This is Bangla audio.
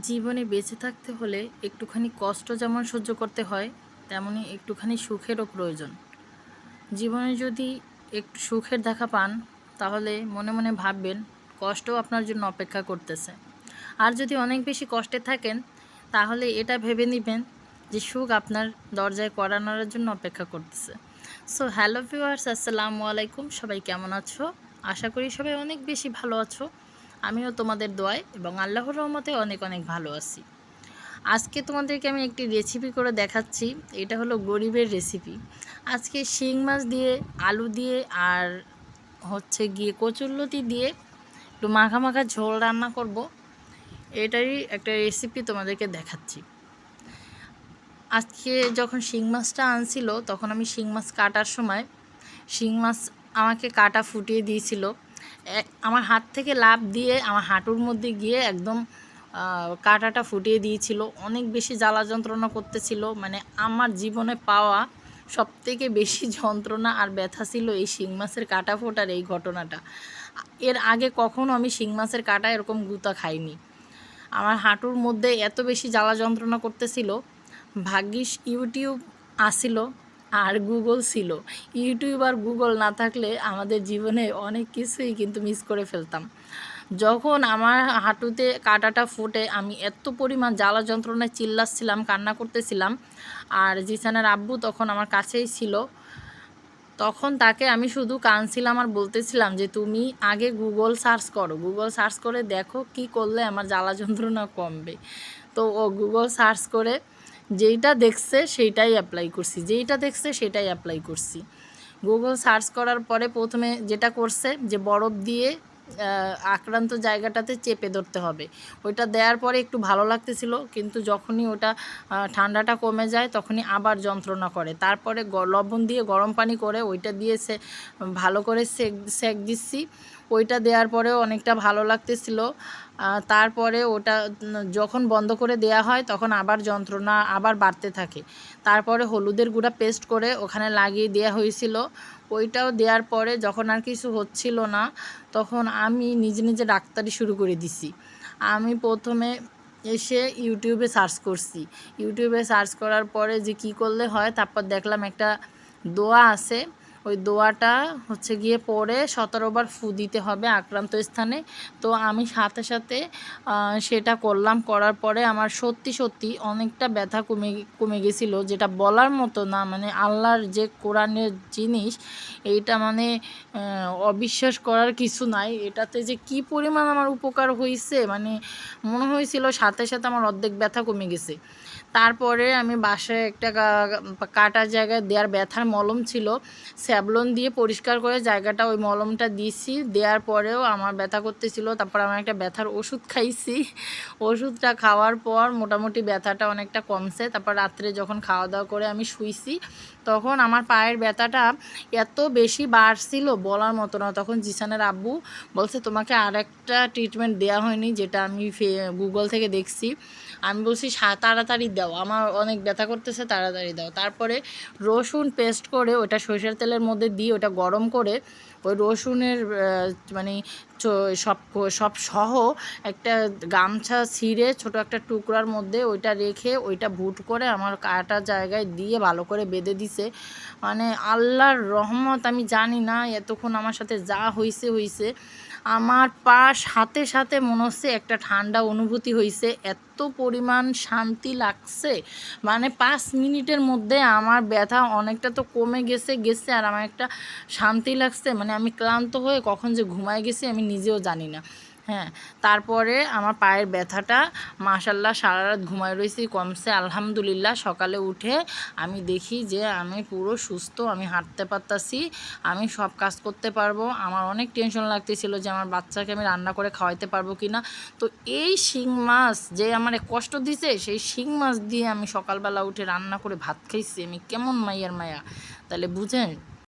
জীবনে বেঁচে থাকতে হলে একটুখানি কষ্ট যেমন সহ্য করতে হয়, তেমনি একটুখানি সুখেরও প্রয়োজন। জীবনে যদি একটু সুখের দেখা পান, তাহলে মনে মনে ভাববেন, কষ্টও আপনার জন্য অপেক্ষা করতেছে। আর যদি অনেক বেশি কষ্টে থাকেন, তাহলে এটা ভেবে নেবেন যে সুখ আপনার দরজায় করানোর জন্য অপেক্ষা করতেছে। সো হ্যালো ভিউয়ার্স আসসালামু আলাইকুম। সবাই কেমন আছো? আশা করি সবাই অনেক বেশি ভালো আছো। আমিও তোমাদের দোয়ায় এবং আল্লাহর রহমতে অনেক অনেক ভালো আছি। আজকে তোমাদেরকে আমি একটি রেসিপি করে দেখাচ্ছি। এটা হলো গরিবের রেসিপি আজকে শিং মাছ দিয়ে, আলু দিয়ে আর হচ্ছে গিয়ে কচুরলতি দিয়ে একটু মাখা মাখা ঝোল রান্না করব। এটারই একটা রেসিপি তোমাদেরকে দেখাচ্ছি। আজকে যখন শিং মাছটা আনছিল, তখন আমি শিং মাছ কাটার সময়, শিং মাছ আমাকে কাটা ফুটিয়ে দিয়েছিল। আমার হাত থেকে লাভ দিয়ে আমার হাঁটুর মধ্যে গিয়ে একদম কাঁটাটা ফুটিয়ে দিয়েছিল। অনেক বেশি জ্বালা যন্ত্রণা করতেছিল। মানে আমার জীবনে পাওয়া সব থেকে বেশি যন্ত্রণা আর ব্যথা ছিল এই শিং মাছের কাটা ফোটার এই ঘটনাটা। এর আগে কখনো আমি শিং মাছের কাটা এরকম গুতা খাইনি। আমার হাঁটুর মধ্যে এত বেশি জ্বালা যন্ত্রণা করতেছিল। ভাগ্যিস ইউটিউব আসিল। আর গুগল ছিল। ইউটিউব আর গুগল না থাকলে আমাদের জীবনে অনেক কিছুই কিন্তু মিস করে ফেলতাম। যখন আমার হাঁটুতে কাঁটাটা ফুটে, আমি এত পরিমাণ জ্বালা যন্ত্রণায় চিল্লাচ্ছিলাম, কান্না করতেছিলাম। আর জিসানের আব্বু তখন আমার কাছেই ছিল। তখন তাকে আমি শুধু কানছিলাম আর বলতেছিলাম যে, তুমি আগে গুগল সার্চ করো। গুগল সার্চ করে দেখো কি করলে আমার জ্বালা যন্ত্রণা কমবে। তো ও গুগল সার্চ করে যেইটা দেখছে সেইটাই অ্যাপ্লাই করছি, যেইটা দেখছে সেটাই অ্যাপ্লাই করছি। গুগল সার্চ করার পরে প্রথমে যেটা করছে যে বরফ দিয়ে আক্রান্ত জায়গাটাতে চেপে ধরতে হবে। ওইটা দেওয়ার পরে একটু ভালো লাগতেছিল, কিন্তু যখনই ওটা ঠান্ডাটা কমে যায় তখনই আবার যন্ত্রণা করে। তারপরে লবণ দিয়ে গরম পানি করে ওইটা দিয়ে সে, ভালো করে সেক সেক দিচ্ছি। ওইটা দেওয়ার পরেও অনেকটা ভালো লাগতেছিল। তারপরে ওটা যখন বন্ধ করে দেয়া হয় তখন আবার যন্ত্রণা আবার বাড়তে থাকে। তারপরে হলুদের গুঁড়া পেস্ট করে ওখানে লাগিয়ে দেওয়া হয়েছিল। ওইটাও দেওয়ার পরে যখন আর কিছু হচ্ছিল না, তখন আমি নিজে নিজে ডাক্তারি শুরু করে দিছি। আমি প্রথমে এসে ইউটিউবে সার্চ করছি। ইউটিউবে সার্চ করার পরে যে কি করলে হয়, তারপর দেখলাম একটা দোয়া আছে। ওই দোয়াটা হচ্ছে গিয়ে পরে সতেরোবার ফু দিতে হবে আক্রান্ত স্থানে। তো আমি সাথে সাথে সেটা করলাম, করার পরে আমার সত্যি সত্যি অনেকটা ব্যথা কমে কমে গেছিল। যেটা বলার মতো না মানে আল্লাহর যে কোরআনের জিনিস, এইটা মানে অবিশ্বাস করার কিছু নাই। এটাতে যে কি পরিমাণ আমার উপকার হয়েছে মানে মনে হয়েছিল সাথে সাথে আমার অর্ধেক ব্যথা কমে গেছে। তারপরে আমি বাসায় একটা গা- কাটা জায়গায় দেওয়ার ব্যথার মলম ছিল। স্যাবলন দিয়ে পরিষ্কার করে জায়গাটা ওই মলমটা দিয়েছি দেওয়ার পরেও আমার ব্যথা করতেছিল। তারপর আমি একটা ব্যথার ওষুধ খাইছি। ওষুধটা খাওয়ার পর মোটামুটি ব্যথাটা অনেকটা কমছে। তারপর রাত্রে যখন খাওয়া দাওয়া করে আমি শুইছি, তখন আমার পায়ের ব্যথাটা এত বেশি বাড়ছিল বলার মতো না। তখন জিসানের আব্বু বলছে, তোমাকে আর একটা ট্রিটমেন্ট দেওয়া হয়নি, যেটা আমি গুগল থেকে দেখছি। আমি বলছি, "সা- তাড়াতাড়ি দাও, আমার অনেক ব্যথা করতেছে, তাড়াতাড়ি দাও। তারপরে রসুন পেস্ট করে ওটা সরিষার তেলের মধ্যে দিয়ে ওটা গরম করে ওই রসুনের মানে সব সব সহ একটা গামছা ছিঁড়ে ছোট একটা টুকরার মধ্যে ওইটা রেখে ওইটা ভুট করে আমার কাটা জায়গায় দিয়ে ভালো করে বেঁধে দিছে। মানে আল্লাহর রহমত, আমি জানি না এতক্ষণ আমার সাথে যা হয়েছে হয়েছে আমার পা সাথে সাথে মনে হচ্ছে একটা ঠান্ডা অনুভূতি হয়েছে এত পরিমাণ শান্তি লাগছে। মানে পাঁচ মিনিটের মধ্যে আমার ব্যথা অনেকটা তো কমে গেছে গেছে, আর আমার একটা শান্তি লাগছে। মানে আমি ক্লান্ত হয়ে কখন যে ঘুমায় গেছি আমি নিজেও জানি না। হ্যাঁ তারপরে আমার পায়ের ব্যথাটা মাশাল্লাহ সারা রাত ঘুমায় রয়েছি কমছে আলহামদুলিল্লাহ সকালে উঠে আমি দেখি যে আমি পুরো সুস্থ, আমি হাঁটতে পারতাছি, আমি সব কাজ করতে পারব, আমার অনেক টেনশন লাগতেছিল যে আমার বাচ্চাকে আমি রান্না করে খাওয়াইতে পারব কি না তো এই শিং মাছ যে আমার কষ্ট দিছে, সেই শিং মাছ দিয়ে আমি সকালবেলা উঠে রান্না করে ভাত খাইছি, আমি কেমন মাইয়ার মায়া। তাহলে বুঝেন